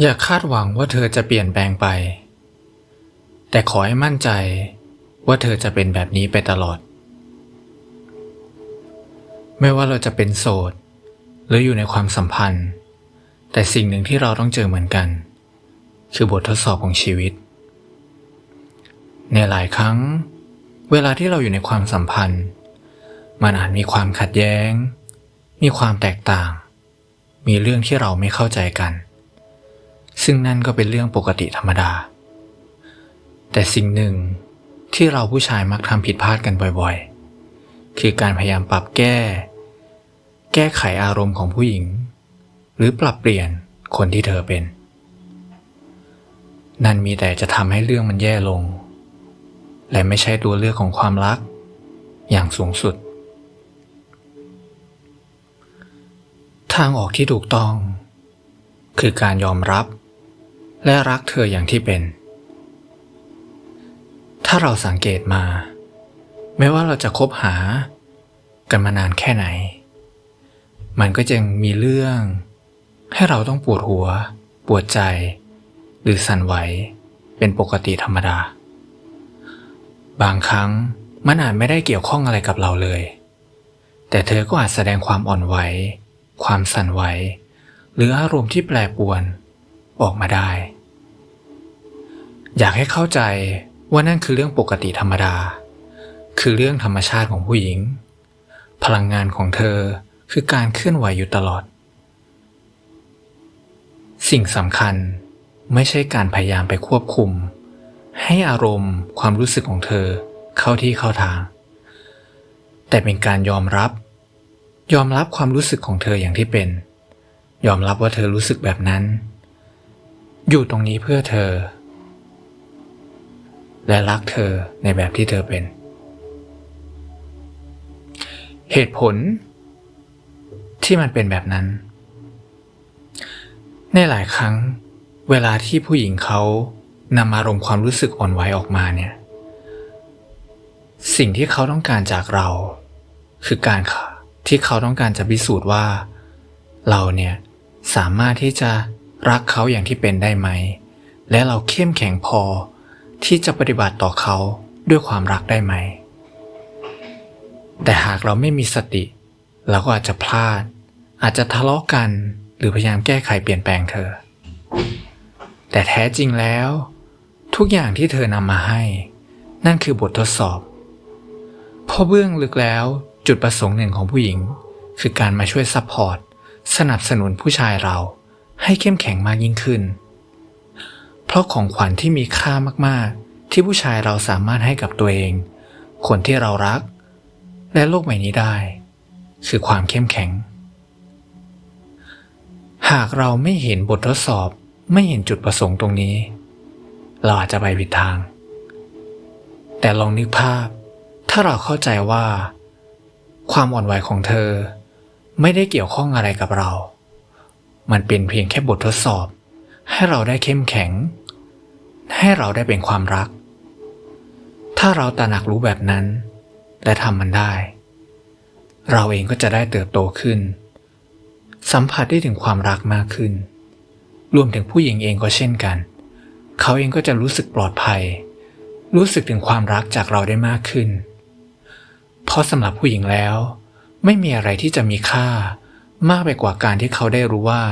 อย่าคาดหวังว่าเธอจะเปลี่ยนแปลงไป แต่ขอให้มั่นใจว่าเธอจะเป็นแบบนี้ไปตลอด ไม่ว่าเราจะเป็นโสด หรืออยู่ในความสัมพันธ์ แต่สิ่งหนึ่งที่เราต้องเจอเหมือนกัน คือบททดสอบของชีวิต ในหลายครั้ง เวลาที่เราอยู่ในความสัมพันธ์ มันอาจมีความขัดแย้ง มีความแตกต่าง มีเรื่องที่เราไม่เข้าใจกัน ซึ่งนั่นก็เป็นเรื่องปกติธรรมดา แต่สิ่งหนึ่งที่เราผู้ชายมักทำผิดพลาดกันบ่อยๆ คือการพยายามปรับแก้ แก้ไขอารมณ์ของผู้หญิง หรือปรับเปลี่ยนคนที่เธอเป็น นั่นมีแต่จะทำให้เรื่องมันแย่ลง และไม่ใช่ตัวเลือกของความรัก อย่างสูงสุด ทางออกที่ถูกต้อง คือการยอมรับ และรักเธออย่างที่เป็น ถ้าเราสังเกตมา ไม่ว่าเราจะคบหา กันมานานแค่ไหน มันก็ยังมีเรื่อง ให้เราต้องปวดหัว ปวดใจ หรือสั่นไหว เป็นปกติธรรมดา บางครั้งมันอาจไม่ได้เกี่ยวข้องอะไรกับเราเลย แต่เธอก็อาจแสดงความอ่อนไหว ความสั่นไหว หรืออารมณ์ที่แปรปรวนออกมาได้ อยากให้เข้าใจว่านั่นคือเรื่องปกติธรรมดา คือเรื่องธรรมชาติของผู้หญิง พลังงานของเธอคือการเคลื่อนไหวอยู่ตลอด สิ่งสำคัญไม่ใช่การพยายามไปควบคุม ให้อารมณ์ความรู้สึกของเธอเข้าที่เข้าทาง แต่เป็นการยอมรับ ยอมรับความรู้สึกของเธออย่างที่เป็น ยอมรับว่าเธอรู้สึกแบบนั้น อยู่ตรงนี้เพื่อเธอ และรักเธอในแบบที่เธอเป็น เหตุผลที่มันเป็นแบบนั้น ในหลายครั้งเวลาที่ผู้หญิงเขานำอารมณ์ความรู้สึกอ่อนไหวออกมาเนี่ย สิ่งที่เขาต้องการจากเรา คือการที่เขาต้องการจะพิสูจน์ว่า เราเนี่ยสามารถที่จะรักเขาอย่างที่เป็นได้ไหม และเราเข้มแข็งพอ ที่จะปฏิบัติต่อเขาด้วยความรักได้ไหม แต่หากเราไม่มีสติ เราก็อาจจะพลาด อาจจะทะเลาะกันหรือพยายามแก้ไขเปลี่ยนแปลงเธอ แต่แท้จริงแล้ว ทุกอย่างที่เธอนำมาให้ นั่นคือบททดสอบ เพราะเบื้องลึกแล้วจุดประสงค์หนึ่งของผู้หญิง คือการมาช่วยซัพพอร์ตสนับสนุนผู้ชายเราให้เข้มแข็งมากยิ่งขึ้น เพราะของขวัญที่มีค่ามากๆ ที่ผู้ชายเราสามารถให้กับตัวเอง คนที่เรารัก และโลกใบนี้ได้ คือความเข้มแข็ง หากเราไม่เห็นบททดสอบไม่เห็นจุดประสงค์ตรงนี้ เราอาจจะไปผิดทาง แต่ลองนึกภาพ ถ้าเราเข้าใจว่า ความอ่อนไหวของเธอ ไม่ได้เกี่ยวข้องอะไรกับเรา มันเป็นเพียงแค่บททดสอบ ให้เราได้เข้มแข็ง ให้เราได้เป็นความรัก ถ้าเราตระหนักรู้แบบนั้น และทำมันได้ เราเองก็จะได้เติบโตขึ้น สัมผัสได้ถึงความรักมากขึ้น รวมถึงผู้หญิงเองก็เช่นกัน เขาเองก็จะรู้สึกปลอดภัย รู้สึกถึงความรักจากเราได้มากขึ้น เพราะสำหรับผู้หญิงแล้ว ไม่มีอะไรที่จะมีค่ามากไปกว่าการที่เขาได้รู้ว่า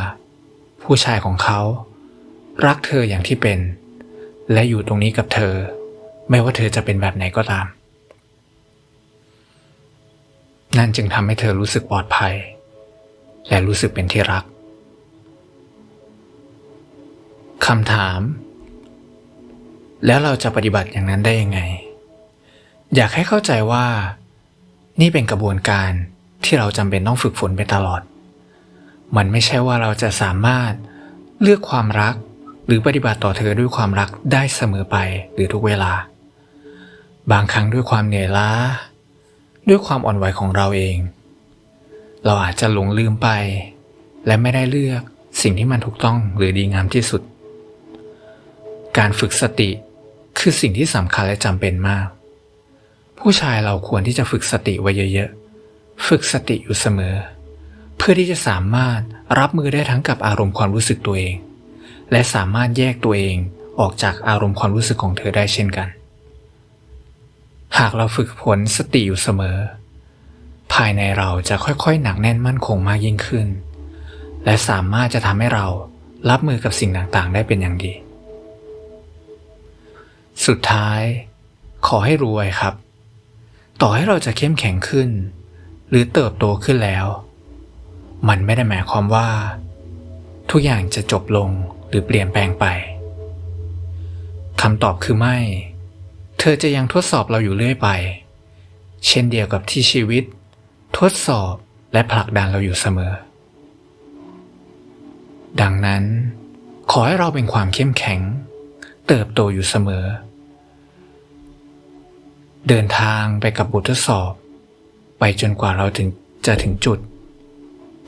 ผู้ชายของเขา รักเธออย่างที่เป็น และอยู่ตรงนี้กับเธอ ไม่ว่าเธอจะเป็นแบบไหนก็ตาม นั่นจึงทำให้เธอรู้สึกปลอดภัย และรู้สึกเป็นที่รักคำถาม แล้วเราจะปฏิบัติอย่างนั้นได้ยังไง อยากให้เข้าใจว่า นี่เป็นกระบวนการที่เราจำเป็นต้องฝึกฝนไปตลอด มันไม่ใช่ว่าเราจะสามารถเลือกความรัก หรือปฏิบัติต่อเธอด้วยความรักได้เสมอไปหรือทุกเวลา บางครั้งด้วยความเหนื่อยล้า ด้วยความอ่อนไหวของเราเอง เราอาจจะหลงลืมไป และไม่ได้เลือกสิ่งที่มันถูกต้องหรือดีงามที่สุด การฝึกสติคือสิ่งที่สำคัญและจำเป็นมาก ผู้ชายเราควรที่จะฝึกสติไว้เยอะๆ ฝึกสติอยู่เสมอ เพื่อที่จะสามารถรับมือได้ทั้งกับอารมณ์ความรู้สึกตัวเอง และสามารถแยกตัวเองออกจากอารมณ์ความรู้สึกของเธอได้เช่นกัน หากเราฝึกฝนสติอยู่เสมอ ภายในเราจะค่อยๆ หนักแน่นมั่นคงมากยิ่งขึ้น และสามารถจะทำให้เรารับมือกับสิ่งต่างๆ ได้เป็นอย่างดี สุดท้าย ขอให้รวยครับ ต่อให้เราจะเข้มแข็งขึ้น หรือเติบโตขึ้นแล้ว มันไม่ได้หมายความว่า ทุกอย่างจะจบลง หรือเปลี่ยนแปลงไปคำตอบคือไม่ เธอจะยังทดสอบเราอยู่เรื่อยไป เช่นเดียวกับที่ชีวิต ทดสอบและผลักดันเราอยู่เสมอ ดังนั้น ขอให้เราเป็นความเข้มแข็ง เติบโตอยู่เสมอ เดินทางไปกับบททดสอบ ไปจนกว่าเราถึงจะถึงจุด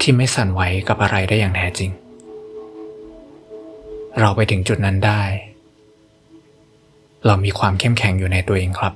ที่ไม่สั่นไหวกับอะไรได้อย่างแท้จริง เราไปถึงจุดนั้นได้ เรามีความเข้มแข็งอยู่ในตัวเองครับ